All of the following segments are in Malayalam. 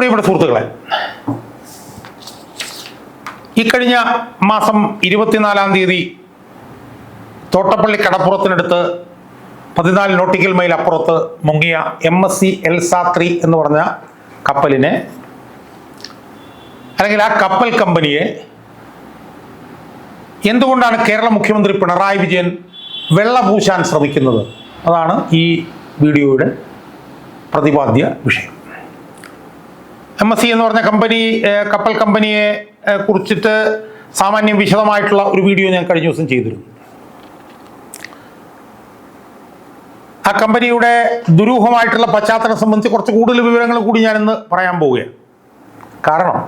പ്രിയപ്പെട്ട സുഹൃത്തുക്കളെ ഇക്കഴിഞ്ഞ മാസം ഇരുപത്തിനാലാം തീയതി തോട്ടപ്പള്ളി കടപ്പുറത്തിനടുത്ത് പതിനാല് നോട്ടിക്കൽ മൈൽ അപ്പുറത്ത് മുങ്ങിയ M S C Elsa three എന്ന് പറഞ്ഞ കപ്പലിനെ അല്ലെങ്കിൽ ആ കപ്പൽ കമ്പനിയെ എന്തുകൊണ്ടാണ് കേരള മുഖ്യമന്ത്രി പിണറായി വിജയൻ വെള്ളപൂശാൻ ശ്രമിക്കുന്നത്? അതാണ് ഈ വീഡിയോയുടെ പ്രതിപാദ്യ വിഷയം. എം എസ് സി എന്ന് പറഞ്ഞ കമ്പനി കപ്പൽ കമ്പനിയെ കുറിച്ചിട്ട് സാമാന്യം വിശദമായിട്ടുള്ള ഒരു വീഡിയോ ഞാൻ കഴിഞ്ഞ ദിവസം ചെയ്തിരുന്നു. ആ കമ്പനിയുടെ ദുരൂഹമായിട്ടുള്ള പശ്ചാത്തലം സംബന്ധിച്ച് കുറച്ച് കൂടുതൽ വിവരങ്ങൾ കൂടി ഞാനിന്ന് പറയാൻ പോവുകയാണ്. കാരണം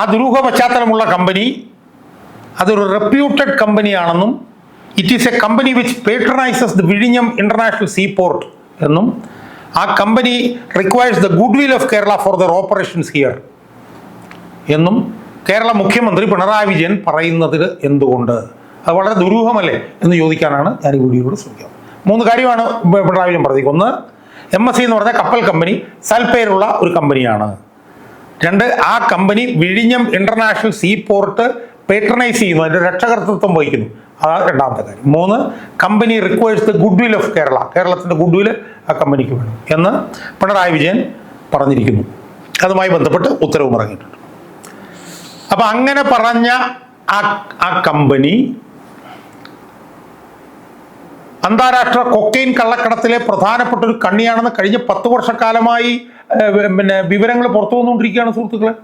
ആ ദുരൂഹ പശ്ചാത്തലമുള്ള കമ്പനി അതൊരു reputed കമ്പനിയാണെന്നും it is a company which patronises the വിഴിഞ്ഞം ഇന്റർനാഷണൽ സീപോർട്ട് എന്നും ആ company requires the goodwill of Kerala for their operations here എന്നും കേരള മുഖ്യമന്ത്രി പിണറായി വിജയൻ പറയുന്നതിൽ എന്തുകൊണ്ട്? അത് വളരെ ദുരൂഹമല്ലേ എന്ന് ചോദിക്കാനാണ് ഞാൻ ഈ വീഡിയോയിലൂടെ ശ്രമിക്കുന്നത്. മൂന്ന് കാര്യമാണ് പിണറായി വിജയൻ പറഞ്ഞത്. ഒന്ന് എം എസ് സി എന്ന് പറഞ്ഞ കപ്പൽ കമ്പനി സൽപ്പേരുള്ള ഒരു കമ്പനിയാണ്. രണ്ട് ആ കമ്പനി വിഴിഞ്ഞം ഇന്റർനാഷണൽ സീ പോർട്ട് പേട്രണൈസ് ചെയ്യുന്നു. അതിന്റെ രക്ഷകർത്തൃത്വം വഹിക്കുന്നു. അതാണ് രണ്ടാമത്തെ കാര്യം. മൂന്ന് company requires the goodwill of Kerala കേരളത്തിന്റെ ഗുഡ് വിൽ ആ കമ്പനിക്ക് വേണം. എന്ന് പിണറായി വിജയൻ പറഞ്ഞിരിക്കുന്നു. അതുമായി ബന്ധപ്പെട്ട് ഉത്തരവും ഇറങ്ങിയിട്ടുണ്ട്. അപ്പൊ അങ്ങനെ പറഞ്ഞ ആ ആ കമ്പനി അന്താരാഷ്ട്ര കൊക്കൈൻ കള്ളക്കടത്തിലെ പ്രധാനപ്പെട്ട ഒരു കണ്ണിയാണെന്ന് കഴിഞ്ഞ പത്ത് വർഷക്കാലമായി പിന്നെ വിവരങ്ങൾ പുറത്തു വന്നുകൊണ്ടിരിക്കുകയാണ് സുഹൃത്തുക്കളെ.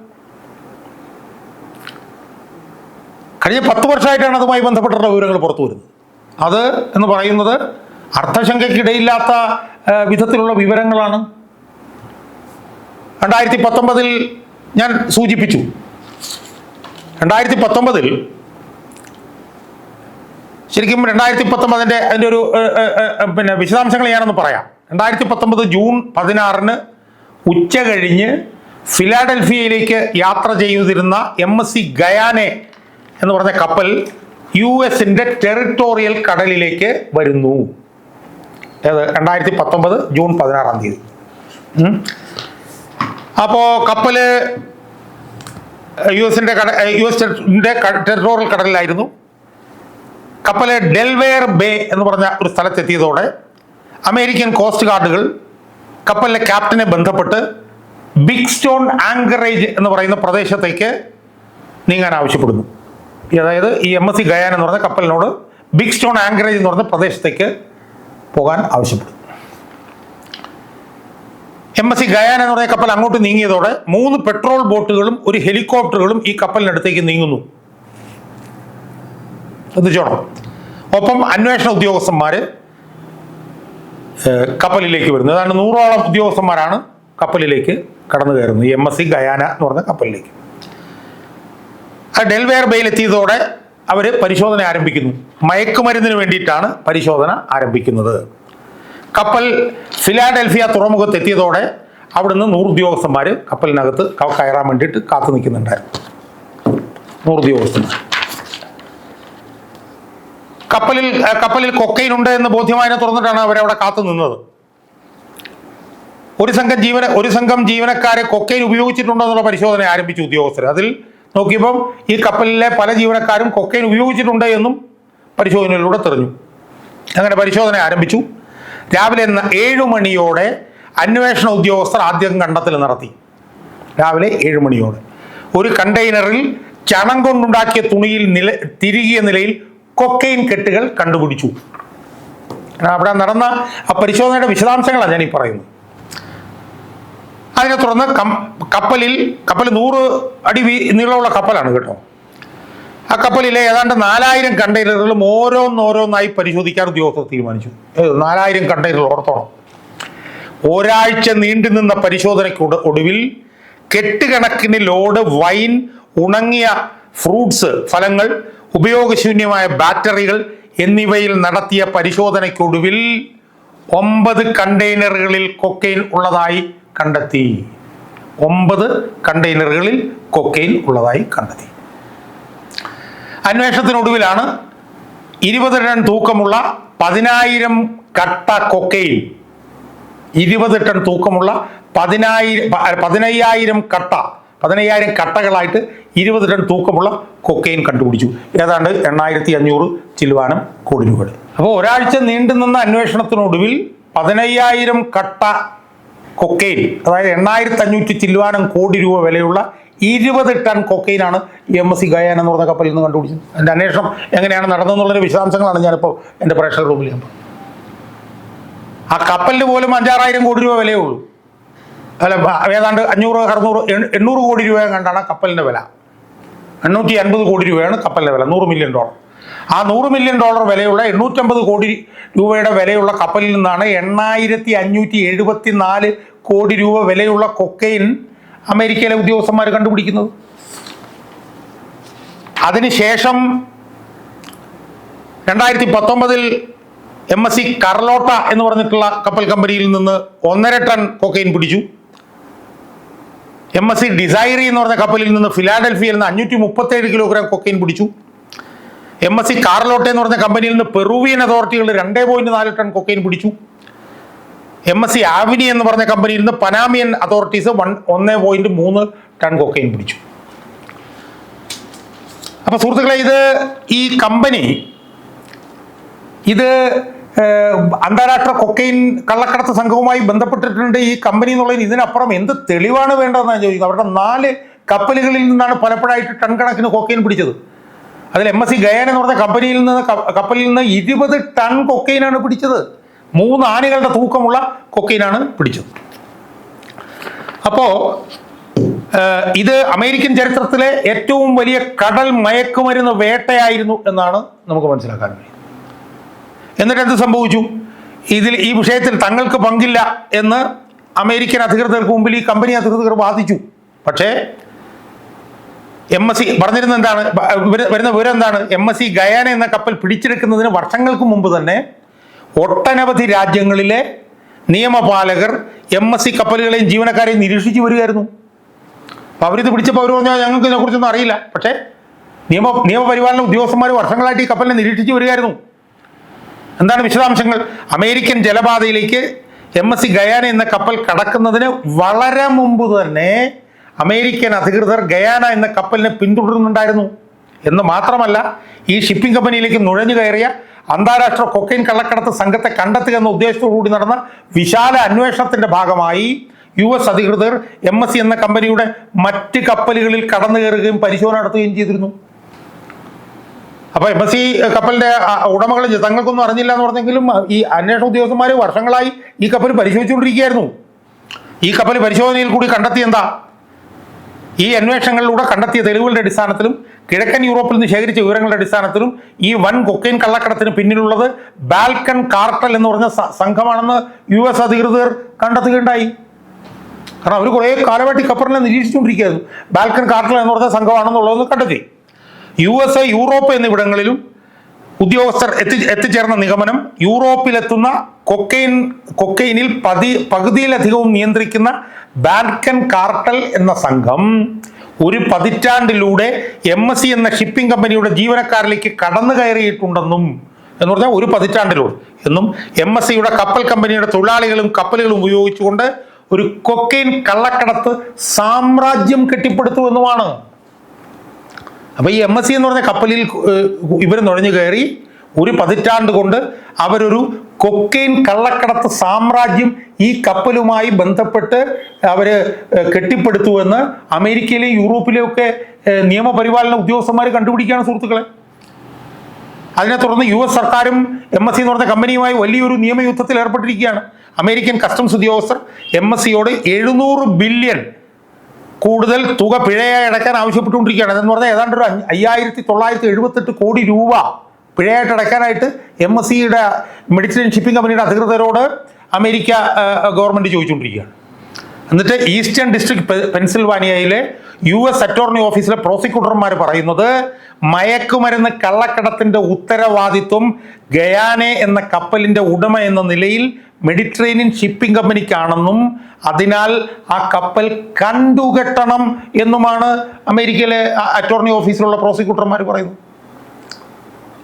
കഴിഞ്ഞ പത്ത് വർഷമായിട്ടാണ് അതുമായി ബന്ധപ്പെട്ടുള്ള വിവരങ്ങൾ പുറത്തു വരുന്നത്. അത് എന്ന് പറയുന്നത് അർത്ഥശങ്കയ്ക്കിടയില്ലാത്ത വിധത്തിലുള്ള വിവരങ്ങളാണ്. രണ്ടായിരത്തി പത്തൊമ്പതിൽ ഞാൻ സൂചിപ്പിച്ചു. രണ്ടായിരത്തി പത്തൊമ്പതിൽ ശരിക്കും രണ്ടായിരത്തി പത്തൊമ്പതിന്റെ അതിന്റെ ഒരു പിന്നെ വിശദാംശങ്ങൾ ഞാനൊന്ന് പറയാം. രണ്ടായിരത്തി പത്തൊമ്പത് ജൂൺ പതിനാറിന് ഉച്ച കഴിഞ്ഞ് ഫിലാഡൽഫിയയിലേക്ക് യാത്ര ചെയ്തിരുന്ന എം എസ് സി ഗയാനെ എന്ന് പറഞ്ഞ കപ്പൽ യു എസിന്റെ ടെറിട്ടോറിയൽ കടലിലേക്ക് വരുന്നു. അതായത് രണ്ടായിരത്തി പത്തൊമ്പത് ജൂൺ പതിനാറാം തീയതി. അപ്പോൾ അപ്പോ കപ്പൽ യു എസിന്റെ കട യു എസ് ടെറിട്ടോറിയൽ കടലിലായിരുന്നു. കപ്പൽ ഡെൽവെയർ ബേ എന്ന് പറഞ്ഞ ഒരു സ്ഥലത്തെത്തിയതോടെ അമേരിക്കൻ കോസ്റ്റ് ഗാർഡുകൾ കപ്പലിലെ ക്യാപ്റ്റനെ ബന്ധപ്പെട്ട് ബിഗ് സ്റ്റോൺ ആങ്കറേജ് എന്ന് പറയുന്ന പ്രദേശത്തേക്ക് നീങ്ങാൻ ആവശ്യപ്പെടുന്നു. അതായത് ഈ എം എസ് സി ഗയാൻ എന്ന് പറഞ്ഞ കപ്പലിനോട് ബിഗ് സ്റ്റോൺ ആങ്കറേജ് എന്ന് പറഞ്ഞ പ്രദേശത്തേക്ക് പോകാൻ ആവശ്യപ്പെട്ടു എം എസ് സി ഗയാൻ എന്ന് പറഞ്ഞ കപ്പൽ അങ്ങോട്ട് നീങ്ങിയതോടെ മൂന്ന് പെട്രോൾ ബോട്ടുകളും ഒരു ഹെലികോപ്റ്ററുകളും ഈ കപ്പലിനടുത്തേക്ക് നീങ്ങുന്നു. ശ്രദ്ധിച്ചോണം. ഒപ്പം അന്വേഷണ ഉദ്യോഗസ്ഥന്മാർ കപ്പലിലേക്ക് വരുന്നു. അതാണ് നൂറോളം ഉദ്യോഗസ്ഥന്മാരാണ് കപ്പലിലേക്ക് കടന്നു കയറുന്നത് എം എസ് സി ഗയാന എന്ന് പറഞ്ഞ കപ്പലിലേക്ക്. ഡെൽവെയർ ബെയിൽ എത്തിയതോടെ അവർ പരിശോധന ആരംഭിക്കുന്നു. മയക്കുമരുന്നിന് വേണ്ടിയിട്ടാണ് പരിശോധന ആരംഭിക്കുന്നത്. കപ്പൽ ഫിലാഡൽഫിയ തുറമുഖത്ത് എത്തിയതോടെ അവിടുന്ന് നൂറ് ഉദ്യോഗസ്ഥന്മാർ കപ്പലിനകത്ത് കയറാൻ വേണ്ടിയിട്ട് കാത്തു നിൽക്കുന്നുണ്ടായിരുന്നു. നൂറ് ഉദ്യോഗസ്ഥന്മാർ കപ്പലിൽ കപ്പലിൽ കൊക്കൈൻ ഉണ്ട് എന്ന് ബോധ്യമായതിനെ തുറന്നിട്ടാണ് അവരവിടെ കാത്തു നിന്നത്. ഒരു സംഘം ജീവന ഒരു സംഘം ജീവനക്കാരെ കൊക്കൈൻ ഉപയോഗിച്ചിട്ടുണ്ടോ എന്നുള്ള പരിശോധന ആരംഭിച്ചു ഉദ്യോഗസ്ഥർ അതിൽ നോക്കിയപ്പം ഈ കപ്പലിലെ പല ജീവനക്കാരും കൊക്കൈൻ ഉപയോഗിച്ചിട്ടുണ്ട് എന്നും പരിശോധനയിലൂടെ തെളിഞ്ഞു അങ്ങനെ പരിശോധന ആരംഭിച്ചു. രാവിലെ ഏഴു മണിയോടെ അന്വേഷണ ഉദ്യോഗസ്ഥർ ആദ്യം കണ്ടെത്തൽ നടത്തി. രാവിലെ ഏഴ് മണിയോടെ. ഒരു കണ്ടെയ്നറിൽ ചണം കൊണ്ടുണ്ടാക്കിയ തുണിയിൽ നില തിരികിയ നിലയിൽ കൊക്കൈൻ കെട്ടുകൾ കണ്ടുപിടിച്ചു. അവിടെ നടന്ന ആ പരിശോധനയുടെ വിശദാംശങ്ങളാണ് ഈ പറയുന്നത്. അതിനെ തുടർന്ന് കപ്പലിൽ കപ്പൽ നൂറ് അടി നീളമുള്ള കപ്പലാണ് കേട്ടോ. ആ കപ്പലിലെ ഏതാണ്ട് നാലായിരം കണ്ടെയ്നറുകളും ഓരോന്നോരോന്നായി പരിശോധിക്കാൻ ഉദ്യോഗസ്ഥർ തീരുമാനിച്ചു. നാലായിരം കണ്ടെയ്നറുകൾ ഓർത്തോണം. ഒരാഴ്ച നീണ്ടു നിന്ന പരിശോധനയ്ക്ക് ഒടു- ഒടുവിൽ കെട്ടുകണക്കിന് ലോഡ് വൈൻ ഉണങ്ങിയ ഫ്രൂട്ട്സ് ഫലങ്ങൾ ഉപയോഗശൂന്യമായ ബാറ്ററികൾ എന്നിവയിൽ നടത്തിയ പരിശോധനയ്ക്കൊടുവിൽ ഒമ്പത് കണ്ടെയ്നറുകളിൽ കൊക്കൈൻ ഉള്ളതായി കണ്ടെത്തി. ഒമ്പത് കണ്ടെയ്നറുകളിൽ കൊക്കെയിൻ ഉള്ളതായി കണ്ടെത്തി. അന്വേഷണത്തിനൊടുവിലാണ് ഇരുപത് ടൺ തൂക്കമുള്ള പതിനായിരം കട്ട കൊക്കെയിൻ ഇരുപത് ടൺ തൂക്കമുള്ള പതിനായിരം പതിനയ്യായിരം കട്ട പതിനയ്യായിരം കട്ടകളായിട്ട് ഇരുപത് ടൺ തൂക്കമുള്ള കൊക്കെയിൻ കണ്ടുപിടിച്ചു. ഏതാണ്ട് എണ്ണായിരത്തി അഞ്ഞൂറ് ചിലവാനം കോടി രൂപയുടെ അപ്പോൾ ഒരാഴ്ച നീണ്ടു നിന്ന അന്വേഷണത്തിനൊടുവിൽ പതിനയ്യായിരം കട്ട കൊക്കൈൻ അതായത് എണ്ണായിരത്തി അഞ്ഞൂറ്റി കോടി രൂപ വിലയുള്ള ഇരുപത് ടൺ കൊക്കൈനാണ് എം എസ് സി ഗയാൻ എന്ന് പറഞ്ഞ കപ്പലിൽ നിന്ന് കണ്ടുപിടിച്ചത്. എന്റെ അന്വേഷണം എങ്ങനെയാണ് നടന്നതെന്നുള്ളൊരു വിശദാംശങ്ങളാണ് ഞാനിപ്പോൾ എന്റെ പ്രേക്ഷക റൂമിൽ ഞാൻ. ആ കപ്പലിന് പോലും അഞ്ചാറായിരം കോടി രൂപ വിലയേ ഉള്ളൂ. അല്ല ഏതാണ്ട് അഞ്ഞൂറ് അറുന്നൂറ് എണ്ണൂറ് കോടി രൂപ കണ്ടാണ് കപ്പലിന്റെ വില. എണ്ണൂറ്റി അൻപത് കോടി രൂപയാണ് കപ്പലിന്റെ വില നൂറ് മില്യൺ ഡോളർ. ആ നൂറ് മില്യൺ ഡോളർ വിലയുള്ള എണ്ണൂറ്റമ്പത് കോടി രൂപയുടെ വിലയുള്ള കപ്പലിൽ നിന്നാണ് എണ്ണായിരത്തി അഞ്ഞൂറ്റി എഴുപത്തി നാല് കോടി രൂപ വിലയുള്ള കൊക്കൈൻ അമേരിക്കയിലെ ഉദ്യോഗസ്ഥന്മാർ കണ്ടുപിടിക്കുന്നത്. അതിനുശേഷം രണ്ടായിരത്തി പത്തൊമ്പതിൽ എം എസ് സി കർലോട്ട എന്ന് പറഞ്ഞിട്ടുള്ള കപ്പൽ കമ്പനിയിൽ നിന്ന് ഒന്നര ടൺ കൊക്കൈൻ പിടിച്ചു. എം എസ് സി ഡിസൈറി എന്ന് പറഞ്ഞ കപ്പലിൽ നിന്ന് ഫിലാഡൽഫിയയിൽ നിന്ന് അഞ്ഞൂറ്റി മുപ്പത്തേഴ് കിലോഗ്രാം കൊക്കൈൻ പിടിച്ചു. എം എസ് സി കാർലോട്ടെ എന്ന് പറഞ്ഞ കമ്പനിയിൽ നിന്ന് പെറുവിയൻ അതോറിറ്റികൾ രണ്ടേ പോയിന്റ് നാല് ടൺ കൊക്കൈൻ പിടിച്ചു. എം എസ് സി ആവിനി എന്ന് പറഞ്ഞ കമ്പനിയിൽ നിന്ന് പനാമിയൻ അതോറിറ്റീസ് വൺ ഒന്നേ പോയിന്റ് മൂന്ന് ടൺ കൊക്കൈൻ പിടിച്ചു. അപ്പൊ സുഹൃത്തുക്കളെ ഇത് ഈ കമ്പനി ഇത് അന്താരാഷ്ട്ര കൊക്കൈൻ കള്ളക്കടത്ത് സംഘവുമായി ബന്ധപ്പെട്ടിട്ടുണ്ട് ഈ കമ്പനി എന്നുള്ളതിന് ഇതിനപ്പുറം എന്ത് തെളിവാണ് വേണ്ടതെന്നാണ് ചോദിക്കുന്നത്. അവരുടെ നാല് കപ്പലുകളിൽ നിന്നാണ് പലപ്പോഴായിട്ട് ടൺ കണക്കിന് കൊക്കൈൻ പിടിച്ചത്. അതിൽ എം എസ് സി ഗയാൻ എന്ന് പറഞ്ഞ കമ്പനിയിൽ നിന്ന് കപ്പലിൽ നിന്ന് ഇരുപത് ടൺ കൊക്കൈനാണ് പിടിച്ചത്. മൂന്ന് ആനകളുടെ തൂക്കമുള്ള കൊക്കൈനാണ് പിടിച്ചത്. അപ്പോൾ ഇത് അമേരിക്കൻ ചരിത്രത്തിലെ ഏറ്റവും വലിയ കടൽ മയക്കുമരുന്ന് വേട്ടയായിരുന്നു എന്നാണ് നമുക്ക് മനസ്സിലാക്കാൻ കഴിയും എന്നിട്ട് എന്ത് സംഭവിച്ചു? ഇതിൽ ഈ വിഷയത്തിൽ തങ്ങൾക്ക് പങ്കില്ല എന്ന് അമേരിക്കൻ അധികൃതർക്ക് മുമ്പിൽ ഈ കമ്പനി അധികൃതർ വാദിച്ചു. പക്ഷേ എം എസ് സി പറഞ്ഞിരുന്ന എന്താണ്? വരുന്ന വിവരം എന്താണ്? എം എസ് സി ഗയാന എന്ന കപ്പൽ പിടിച്ചെടുക്കുന്നതിന് വർഷങ്ങൾക്ക് മുമ്പ് തന്നെ ഒട്ടനവധി രാജ്യങ്ങളിലെ നിയമപാലകർ എം എസ് സി കപ്പലുകളെയും ജീവനക്കാരെയും നിരീക്ഷിച്ചു വരികയായിരുന്നു. അപ്പോൾ അവരിത് പിടിച്ചപ്പോൾ അവർ പറഞ്ഞാൽ ഞങ്ങൾക്ക് ഇതിനെക്കുറിച്ചൊന്നും അറിയില്ല. പക്ഷേ നിയമ നിയമപരിപാലന ഉദ്യോഗസ്ഥന്മാർ വർഷങ്ങളായിട്ട് ഈ കപ്പലിനെ നിരീക്ഷിച്ചു വരികയായിരുന്നു. എന്താണ് വിശദാംശങ്ങൾ? അമേരിക്കൻ ജലപാതയിലേക്ക് എം എസ് സി ഗയാന എന്ന കപ്പൽ കടക്കുന്നതിന് വളരെ മുമ്പ് തന്നെ അമേരിക്കൻ അധികൃതർ ഗയാന എന്ന കപ്പലിനെ പിന്തുടരുന്നുണ്ടായിരുന്നു. എന്ന് മാത്രമല്ല ഈ ഷിപ്പിംഗ് കമ്പനിയിലേക്ക് നുഴഞ്ഞു കയറിയ അന്താരാഷ്ട്ര കൊക്കൈൻ കള്ളക്കടത്ത് സംഘത്തെ കണ്ടെത്തുക എന്ന ഉദ്ദേശത്തോടുകൂടി നടന്ന വിശാല അന്വേഷണത്തിന്റെ ഭാഗമായി യു എസ് അധികൃതർ എം എസ് സി എന്ന കമ്പനിയുടെ മറ്റ് കപ്പലുകളിൽ കടന്നു കയറുകയും പരിശോധന നടത്തുകയും ചെയ്തിരുന്നു. അപ്പൊ എം എസ് സി കപ്പലിന്റെ ഉടമകൾ തങ്ങൾക്കൊന്നും അറിഞ്ഞില്ല എന്ന് പറഞ്ഞെങ്കിലും ഈ അന്വേഷണ ഉദ്യോഗസ്ഥന്മാർ വർഷങ്ങളായി ഈ കപ്പൽ പരിശോധിച്ചുകൊണ്ടിരിക്കുകയായിരുന്നു. ഈ കപ്പൽ പരിശോധനയിൽ കൂടി കണ്ടെത്തി എന്താ? ഈ അന്വേഷണങ്ങളിലൂടെ കണ്ടെത്തിയ തെളിവുകളുടെ അടിസ്ഥാനത്തിലും കിഴക്കൻ യൂറോപ്പിൽ നിന്ന് ശേഖരിച്ച വിവരങ്ങളുടെ അടിസ്ഥാനത്തിലും ഈ വൻ കൊക്കൈൻ കള്ളക്കടത്തിന് പിന്നിലുള്ളത് ബാൽക്കൺ കാർട്ടൽ എന്ന് പറഞ്ഞ സംഘമാണെന്ന് യു എസ് അധികൃതർ കണ്ടെത്തുകയുണ്ടായി. കാരണം അവർ കുറേ കാലമായിട്ട് ഖപ്പറിനെ നിരീക്ഷിച്ചുകൊണ്ടിരിക്കുകയായിരുന്നു. ബാൽക്കൺ കാർട്ടൽ എന്ന് പറഞ്ഞ സംഘമാണെന്നുള്ളതെന്ന് കണ്ടെത്തി. യു എസ് എ യൂറോപ്പ് എന്നിവിടങ്ങളിലും ഉദ്യോഗസ്ഥർ എത്തി എത്തിച്ചേർന്ന നിഗമനം യൂറോപ്പിലെത്തുന്ന കൊക്കൈൻ കൊക്കൈനിൽ പതി പകുതിയിലധികവും നിയന്ത്രിക്കുന്ന ബാൽക്കൻ കാർട്ടൽ എന്ന സംഘം ഒരു പതിറ്റാണ്ടിലൂടെ എം എസ് സി എന്ന ഷിപ്പിംഗ് കമ്പനിയുടെ ജീവനക്കാരിലേക്ക് കടന്നു കയറിയിട്ടുണ്ടെന്നും എന്ന് പറഞ്ഞാൽ ഒരു പതിറ്റാണ്ടിലൂടെ. എന്നും എം എസ് സിയുടെ കപ്പൽ കമ്പനിയുടെ തൊഴിലാളികളും കപ്പലുകളും ഉപയോഗിച്ചുകൊണ്ട് ഒരു കൊക്കൈൻ കള്ളക്കടത്ത് സാമ്രാജ്യം കെട്ടിപ്പടുത്തുവെന്നുമാണ് അപ്പൊ ഈ എം എസ് സി എന്ന് പറഞ്ഞ കപ്പലിൽ ഇവർ നുഴഞ്ഞു കയറി ഒരു പതിറ്റാണ്ട് കൊണ്ട് അവരൊരു കൊക്കൈൻ കള്ളക്കടത്ത് സാമ്രാജ്യം ഈ കപ്പലുമായി ബന്ധപ്പെട്ട് അവർ കെട്ടിപ്പടുത്തുവെന്ന് അമേരിക്കയിലെയും യൂറോപ്പിലെയും ഒക്കെ നിയമപരിപാലന ഉദ്യോഗസ്ഥന്മാർ കണ്ടുപിടിക്കുകയാണ് സുഹൃത്തുക്കളെ. അതിനെ തുടർന്ന് യു എസ് സർക്കാരും എം എസ് സി എന്ന് പറഞ്ഞ കമ്പനിയുമായി വലിയൊരു നിയമയുദ്ധത്തിൽ ഏർപ്പെട്ടിരിക്കുകയാണ്. അമേരിക്കൻ കസ്റ്റംസ് ഉദ്യോഗസ്ഥർ എം എസ് സിയോട് എഴുന്നൂറ് ബില്യൺ കൂടുതൽ തുക പിഴയായി അടയ്ക്കാൻ ആവശ്യപ്പെട്ടുകൊണ്ടിരിക്കുകയാണ്. അതെന്ന് പറഞ്ഞാൽ ഏതാണ്ട് ഒരു അയ്യായിരത്തി തൊള്ളായിരത്തി എഴുപത്തെട്ട് കോടി രൂപ പിഴയായിട്ട് അടയ്ക്കാനായിട്ട് എം എസ് സിയുടെ മെഡിറ്ററേനിയൻ ഷിപ്പിംഗ് കമ്പനിയുടെ അധികൃതരോട് അമേരിക്ക ഗവൺമെന്റ് ചോദിച്ചുകൊണ്ടിരിക്കുകയാണ്. എന്നിട്ട് ഈസ്റ്റേൺ ഡിസ്ട്രിക്ട് പെൻസിൽവാനിയയിലെ യു എസ് അറ്റോർണി ഓഫീസിലെ പ്രോസിക്യൂട്ടർമാർ പറയുന്നത് മയക്കുമരുന്ന് കള്ളക്കടത്തിന്റെ ഉത്തരവാദിത്വം ഗയാനെ എന്ന കപ്പലിന്റെ ഉടമ എന്ന നിലയിൽ മെഡിറ്ററേനിയൻ ഷിപ്പിംഗ് കമ്പനിക്കാണെന്നും അതിനാൽ ആ കപ്പൽ കണ്ടുകെട്ടണം എന്നുമാണ് അമേരിക്കയിലെ അറ്റോർണി ഓഫീസിലുള്ള പ്രോസിക്യൂട്ടർമാർ പറയുന്നത്.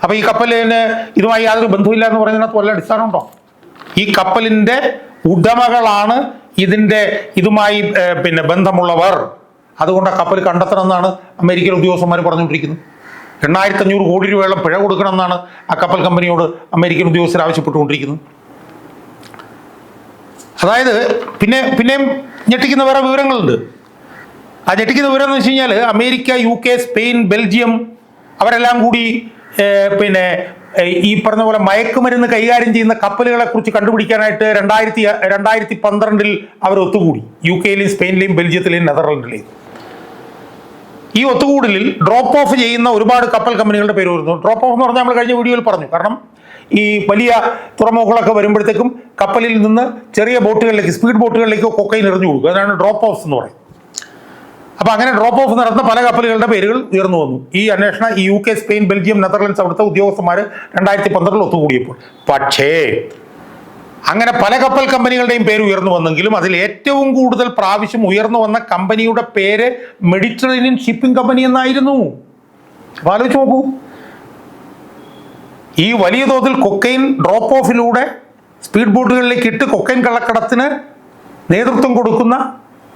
അപ്പൊ ഈ കപ്പലിന് ഇതുമായി യാതൊരു ബന്ധമില്ല എന്ന് പറയുന്നതിനകത്ത് വല്ല അടിസ്ഥാനമുണ്ടോ? ഈ കപ്പലിന്റെ ഉടമകളാണ് ഇതിന്റെ ഇതുമായി പിന്നെ ബന്ധമുള്ളവർ. അതുകൊണ്ട് ആ കപ്പൽ കണ്ടെത്തണമെന്നാണ് അമേരിക്കൻ ഉദ്യോഗസ്ഥന്മാർ പറഞ്ഞുകൊണ്ടിരിക്കുന്നത്. എണ്ണായിരത്തി അഞ്ഞൂറ് കോടി രൂപയോളം പിഴ കൊടുക്കണമെന്നാണ് ആ കപ്പൽ കമ്പനിയോട് അമേരിക്കൻ ഉദ്യോഗസ്ഥർ ആവശ്യപ്പെട്ടുകൊണ്ടിരിക്കുന്നത്. അതായത് പിന്നെ പിന്നെയും ഞെട്ടിക്കുന്ന വേറെ വിവരങ്ങളുണ്ട്. ആ ഞെട്ടിക്കുന്ന വിവരം എന്ന് വെച്ച് കഴിഞ്ഞാൽ America U K Spain Belgium അവരെല്ലാം കൂടി പിന്നെ ഈ പറഞ്ഞ പോലെ മയക്കുമരുന്ന് കൈകാര്യം ചെയ്യുന്ന കപ്പലുകളെ കുറിച്ച് കണ്ടുപിടിക്കാനായിട്ട് രണ്ടായിരത്തി രണ്ടായിരത്തി പന്ത്രണ്ടിൽ അവർ ഒത്തുകൂടി. യു കെയിലെയും സ്പെയിനിലെയും ബെൽജിയത്തിലെയും നെതർലൻഡിലെയും. ഈ ഒത്തുകൂടലിൽ ഡ്രോപ്പ് ഓഫ് ചെയ്യുന്ന ഒരുപാട് കപ്പൽ കമ്പനികളുടെ പേര് വരുന്നു. ഡ്രോപ്പ് ഓഫ് എന്ന് പറഞ്ഞാൽ നമ്മൾ കഴിഞ്ഞ വീഡിയോയിൽ പറഞ്ഞു. കാരണം ഈ വലിയ തുറമുഖങ്ങളൊക്കെ വരുമ്പോഴത്തേക്കും കപ്പലിൽ നിന്ന് ചെറിയ ബോട്ടുകളിലേക്ക് സ്പീഡ് ബോട്ടുകളിലേക്ക് കൊക്കൈൻ എറിഞ്ഞു കൊടുക്കും. അതാണ് ഡ്രോപ്പ് ഓഫ് എന്ന് പറയും അപ്പൊ അങ്ങനെ ഡ്രോപ്പ് ഓഫ് നടന്ന പല കപ്പലുകളുടെ പേരുകൾ ഉയർന്നു വന്നു. ഈ അന്വേഷണം ഈ U K Spain Belgium Netherlands അവിടുത്തെ ഉദ്യോഗസ്ഥന്മാർ രണ്ടായിരത്തി പന്ത്രണ്ടിൽ ഒത്തുകൂടിയപ്പോൾ പക്ഷേ അങ്ങനെ പല കപ്പൽ കമ്പനികളുടെയും പേര് ഉയർന്നു വന്നെങ്കിലും അതിൽ ഏറ്റവും കൂടുതൽ പ്രാവശ്യം ഉയർന്നു വന്ന കമ്പനിയുടെ പേര് മെഡിറ്ററേനിയൻ ഷിപ്പിംഗ് കമ്പനി എന്നായിരുന്നു. അപ്പൊ ആലോചിച്ച് നോക്കൂ. ഈ വലിയ തോതിൽ കൊക്കൈൻ ഡ്രോപ്പ് ഓഫിലൂടെ സ്പീഡ് ബോട്ടുകളിലേക്ക് ഇട്ട് കൊക്കൈൻ കള്ളക്കടത്തിന് നേതൃത്വം കൊടുക്കുന്ന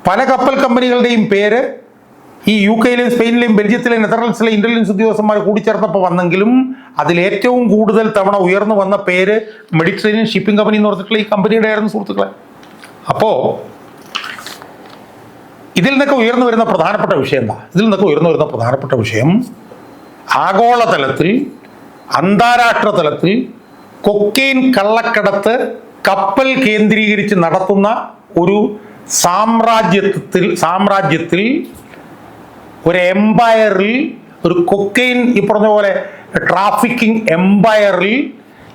പല കപ്പൽ കമ്പനികളുടെയും പേര് ഈ യു കെയിലെയും സ്പെയിനിലെയും ബെൽജിയത്തിലെയും നെതർലൻഡ്സിലെയും ഇന്റലിജൻസ് ഉദ്യോഗസ്ഥന്മാർ കൂടിച്ചേർന്നപ്പോൾ വന്നെങ്കിലും അതിൽ ഏറ്റവും കൂടുതൽ തവണ ഉയർന്നു വന്ന പേര് മെഡിറ്ററേനിയൻ ഷിപ്പിംഗ് കമ്പനി എന്ന് പറഞ്ഞിട്ടുള്ള ഈ കമ്പനിയുടെ ആയിരുന്നു സുഹൃത്തുക്കളെ. അപ്പോൾ ഇതിൽ നിന്നൊക്കെ ഉയർന്നു വരുന്ന പ്രധാനപ്പെട്ട വിഷയം എന്താ? ഇതിൽ നിന്നൊക്കെ ഉയർന്നു വരുന്ന പ്രധാനപ്പെട്ട വിഷയം ആഗോളതലത്തിൽ അന്താരാഷ്ട്ര തലത്തിൽ കൊക്കെയിൻ കള്ളക്കടത്ത് കപ്പൽ കേന്ദ്രീകരിച്ച് നടത്തുന്ന ഒരു സാമ്രാജ്യത്തിൽ സാമ്രാജ്യത്തിൽ ഒരു എംപയറിൽ ഒരു കൊക്കെയിൻ ഈ പറഞ്ഞ പോലെ ട്രാഫിക്കിംഗ് എംപയറിൽ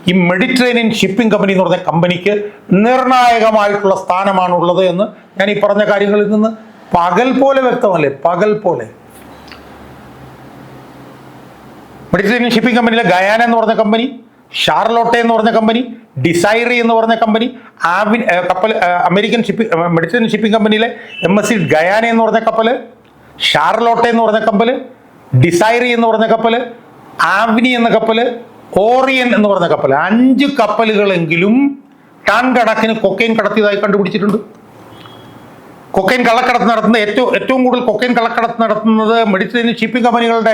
ഈ മെഡിറ്ററേനിയൻ ഷിപ്പിംഗ് കമ്പനി എന്ന് പറഞ്ഞ കമ്പനിക്ക് നിർണായകമായിട്ടുള്ള സ്ഥാനമാണുള്ളത് എന്ന് ഞാൻ ഈ പറഞ്ഞ കാര്യങ്ങളിൽ നിന്ന് പകൽ പോലെ വ്യക്തമല്ലേ? പകൽ പോലെ. മെഡിറ്ററേനിയൻ ഷിപ്പിംഗ് കമ്പനിയിലെ ഗയാന എന്ന് പറഞ്ഞ കമ്പനി ഷാർലോട്ടെ എന്ന് പറഞ്ഞ കമ്പനി ഡിസൈറി എന്ന് പറഞ്ഞ കമ്പനി ഏർ കപ്പൽ അമേരിക്കൻ ഷിപ്പിംഗ് മെഡിസിൻ ഷിപ്പിംഗ് കമ്പനിയിലെ എം എസ് സി ഗയാന എന്ന് പറഞ്ഞ കപ്പൽ ഷാർലോട്ടെ എന്ന് പറഞ്ഞ കപ്പൽ ഡിസൈറി എന്ന് പറഞ്ഞ കപ്പൽ ആവിനി എന്ന കപ്പൽ ഓറിയൻ എന്ന് പറഞ്ഞ കപ്പൽ അഞ്ച് കപ്പലുകളെങ്കിലും ടൺ കണക്കിന് കൊക്കൈൻ കടത്തിയതായി കണ്ടുപിടിച്ചിട്ടുണ്ട്. കൊക്കൈൻ കള്ളക്കടത്ത് നടത്തുന്ന ഏറ്റവും ഏറ്റവും കൂടുതൽ കൊക്കൈൻ കള്ളക്കടത്ത് നടത്തുന്നത് മെഡിസിൻ ഷിപ്പിംഗ് കമ്പനികളുടെ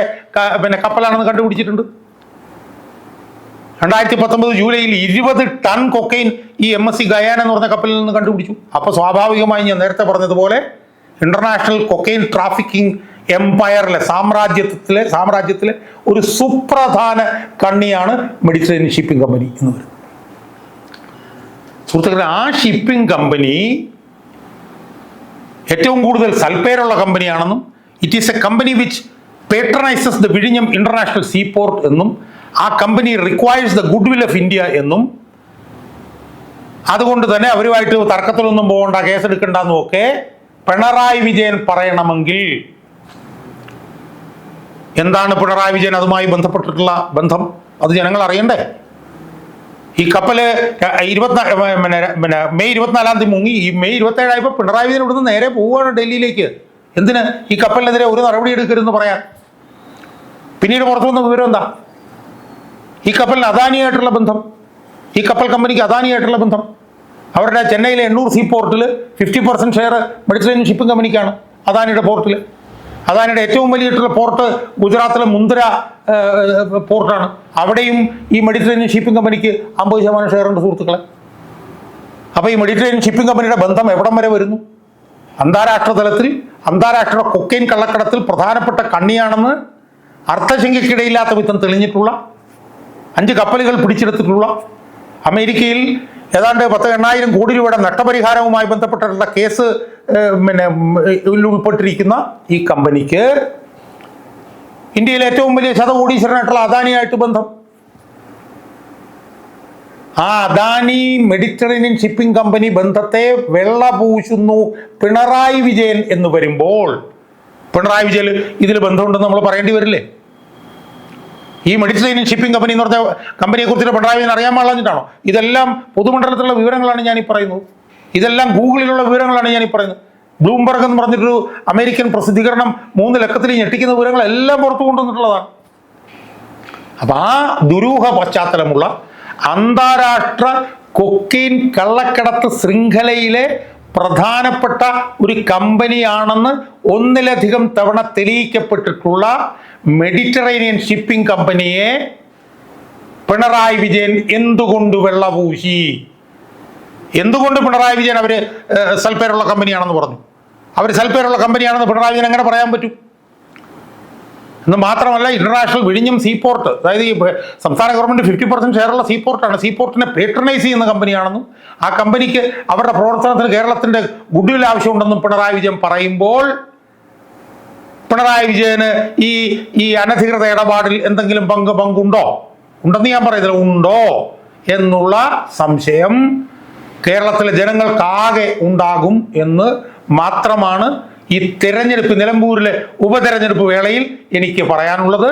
പിന്നെ കപ്പലാണെന്ന് കണ്ടുപിടിച്ചിട്ടുണ്ട്. രണ്ടായിരത്തി പത്തൊമ്പത് ജൂലൈയിൽ ഇരുപത് ടൺ കൊക്കൈൻ ഈ എം എസ് സി ഗയാന എന്ന് പറഞ്ഞ കപ്പലിൽ നിന്ന് കണ്ടുപിടിച്ചു. അപ്പോൾ സ്വാഭാവികമായി ഞാൻ നേരത്തെ പറഞ്ഞതുപോലെ ഇന്റർനാഷണൽ കൊക്കൈൻ ട്രാഫിക്കിംഗ് എംപയറിലെ സാമ്രാജ്യത്തിലെ സാമ്രാജ്യത്തിലെ ഒരു സുപ്രധാന കണ്ണിയാണ് മെഡിറ്ററേനിയൻ ഷിപ്പിംഗ് കമ്പനി എന്ന് പറയുന്നത്. സുഹൃത്തുക്കളെ ആ ഷിപ്പിംഗ് കമ്പനി ഏറ്റവും കൂടുതൽ സൽപ്പേരുള്ള കമ്പനിയാണെന്നും it is a company which patronizes the വിഴിഞ്ഞം ഇന്റർനാഷണൽ സീപോർട്ട് എന്നും ആ company requires the goodwill of India എന്നും അതുകൊണ്ട് തന്നെ അവരുമായിട്ട് തർക്കത്തിലൊന്നും പോകണ്ട കേസെടുക്കണ്ടെന്നും ഒക്കെ പിണറായി വിജയൻ പറയണമെങ്കിൽ എന്താണ് പിണറായി വിജയൻ അതുമായി ബന്ധപ്പെട്ടിട്ടുള്ള ബന്ധം? അത് ജനങ്ങൾ അറിയണ്ടേ? ഈ കപ്പൽ ഇരുപത്തിനാല് പിന്നെ മെയ് ഇരുപത്തിനാലാം തീയതി മുങ്ങി. ഈ മെയ് ഇരുപത്തേഴായപ്പോൾ പിണറായി വിജയൻ ഇവിടുന്ന് നേരെ പോവുകയാണ് ഡൽഹിയിലേക്ക്. എന്തിന്? ഈ കപ്പലിനെതിരെ ഒരു നടപടി എടുക്കരുതെന്ന് പറയാൻ. പിന്നീട് പുറത്തു വന്ന വിവരം എന്താ? ഈ കപ്പലിന് അദാനിയായിട്ടുള്ള ബന്ധം. ഈ കപ്പൽ കമ്പനിക്ക് അദാനിയായിട്ടുള്ള ബന്ധം. അവരുടെ ചെന്നൈയിലെ എണ്ണൂർ സീ പോർട്ടിൽ fifty percent share Mediterranean shipping കമ്പനിക്കാണ് അദാനിയുടെ പോർട്ടിൽ. അദാനിയുടെ ഏറ്റവും വലിയിട്ടുള്ള പോർട്ട് ഗുജറാത്തിലെ മുന്ദ്ര പോർട്ടാണ്. അവിടെയും ഈ മെഡിറ്ററേനിയൻ ഷിപ്പിംഗ് കമ്പനിക്ക് അമ്പത് ശതമാനം ഷെയർ ഉണ്ട് സുഹൃത്തുക്കളെ. അപ്പോൾ ഈ മെഡിറ്ററേനിയൻ ഷിപ്പിംഗ് കമ്പനിയുടെ ബന്ധം എവിടം വരെ വരുന്നു? അന്താരാഷ്ട്ര തലത്തിൽ അന്താരാഷ്ട്ര കൊക്കൈൻ കള്ളക്കടത്തിൽ പ്രധാനപ്പെട്ട കണ്ണിയാണെന്ന് അർത്ഥശങ്കയ്ക്കിടയില്ലാത്ത വിധം തെളിഞ്ഞിട്ടുള്ള അഞ്ച് കപ്പലുകൾ പിടിച്ചെടുത്തിട്ടുള്ള അമേരിക്കയിൽ ഏതാണ്ട് പത്ത് എണ്ണായിരം കോടി രൂപയുടെ നഷ്ടപരിഹാരവുമായി ബന്ധപ്പെട്ടിട്ടുള്ള കേസ് പിന്നെ ഉൾപ്പെട്ടിരിക്കുന്ന ഈ കമ്പനിക്ക് ഇന്ത്യയിലെ ഏറ്റവും വലിയ ശതകോടീശ്വരനായിട്ടുള്ള അദാനിയായിട്ട് ബന്ധം. ആ അദാനി മെഡിറ്ററേനിയൻ ഷിപ്പിംഗ് കമ്പനി ബന്ധത്തെ വെള്ള പൂശുന്നു പിണറായി വിജയൻ എന്ന് വരുമ്പോൾ പിണറായി വിജയൻ ഇതിൽ ബന്ധമുണ്ടെന്ന് നമ്മൾ പറയേണ്ടി വരില്ലേ? ഈ മെഡിറ്ററേനിയൻ ഷിപ്പിംഗ് കമ്പനി എന്ന് പറഞ്ഞ കമ്പനിയെ കുറിച്ച് പിണറായി അറിയാൻ പാടില്ലാഞ്ഞിട്ടാണോ? ഇതെല്ലാം പൊതുമണ്ഡലത്തിലുള്ള വിവരങ്ങളാണ് ഞാൻ ഈ പറയുന്നത്. ഇതെല്ലാം ഗൂഗിളിലുള്ള വിവരങ്ങളാണ് ഞാൻ ഈ പറയുന്നത്. ബ്ലൂംബർഗ് എന്ന് പറഞ്ഞിട്ടൊരു അമേരിക്കൻ പ്രസിദ്ധീകരണം മൂന്ന് ലക്കത്തിൽ ഞെട്ടിക്കുന്ന വിവരങ്ങളെല്ലാം പുറത്തു കൊണ്ടുവന്നിട്ടുള്ളതാണ്. അപ്പൊ ആ ദുരൂഹ പശ്ചാത്തലമുള്ള അന്താരാഷ്ട്ര കൊക്കീൻ കള്ളക്കടത്ത് ശൃംഖലയിലെ പ്രധാനപ്പെട്ട ഒരു കമ്പനിയാണെന്ന് ഒന്നിലധികം തവണ തെളിയിക്കപ്പെട്ടിട്ടുള്ള മെഡിറ്ററേനിയൻ ഷിപ്പിംഗ് കമ്പനിയെ പിണറായി വിജയൻ എന്തുകൊണ്ട് വെള്ളപൂശി? എന്തുകൊണ്ട് പിണറായി വിജയൻ അവർ സൽപ്പേരുള്ള കമ്പനിയാണെന്ന് പറഞ്ഞു. അവർ സൽപ്പേരുള്ള കമ്പനിയാണെന്ന് പിണറായി വിജയൻ എങ്ങനെ പറയാൻ പറ്റും? എന്ന് മാത്രമല്ല ഇന്റർനാഷണൽ വിഴിഞ്ഞം സീപോർട്ട് അതായത് ഈ സംസ്ഥാന ഗവൺമെന്റ് ഫിഫ്റ്റി പെർസെന്റ് ഷെയറുള്ള സീപോർട്ടാണ് സീപോർട്ടിനെ പേട്രണൈസ് ചെയ്യുന്ന കമ്പനിയാണെന്നും ആ കമ്പനിക്ക് അവരുടെ പ്രവർത്തനത്തിന് കേരളത്തിന്റെ ഗുഡ്വിൽ ആവശ്യമുണ്ടെന്നും പിണറായി വിജയൻ പറയുമ്പോൾ പിണറായി വിജയന് ഈ ഈ അനധികൃത ഇടപാടിൽ എന്തെങ്കിലും പങ്ക് പങ്കുണ്ടോ? ഉണ്ടെന്ന് ഞാൻ പറയുന്നില്ല ഉണ്ടോ എന്നുള്ള സംശയം കേരളത്തിലെ ജനങ്ങൾക്കാകെ ഉണ്ടാകും എന്ന് മാത്രമാണ് ഈ തിരഞ്ഞെടുപ്പ് നിലമ്പൂരിലെ ഉപതെരഞ്ഞെടുപ്പ് വേളയിൽ എനിക്ക് പറയാനുള്ളത്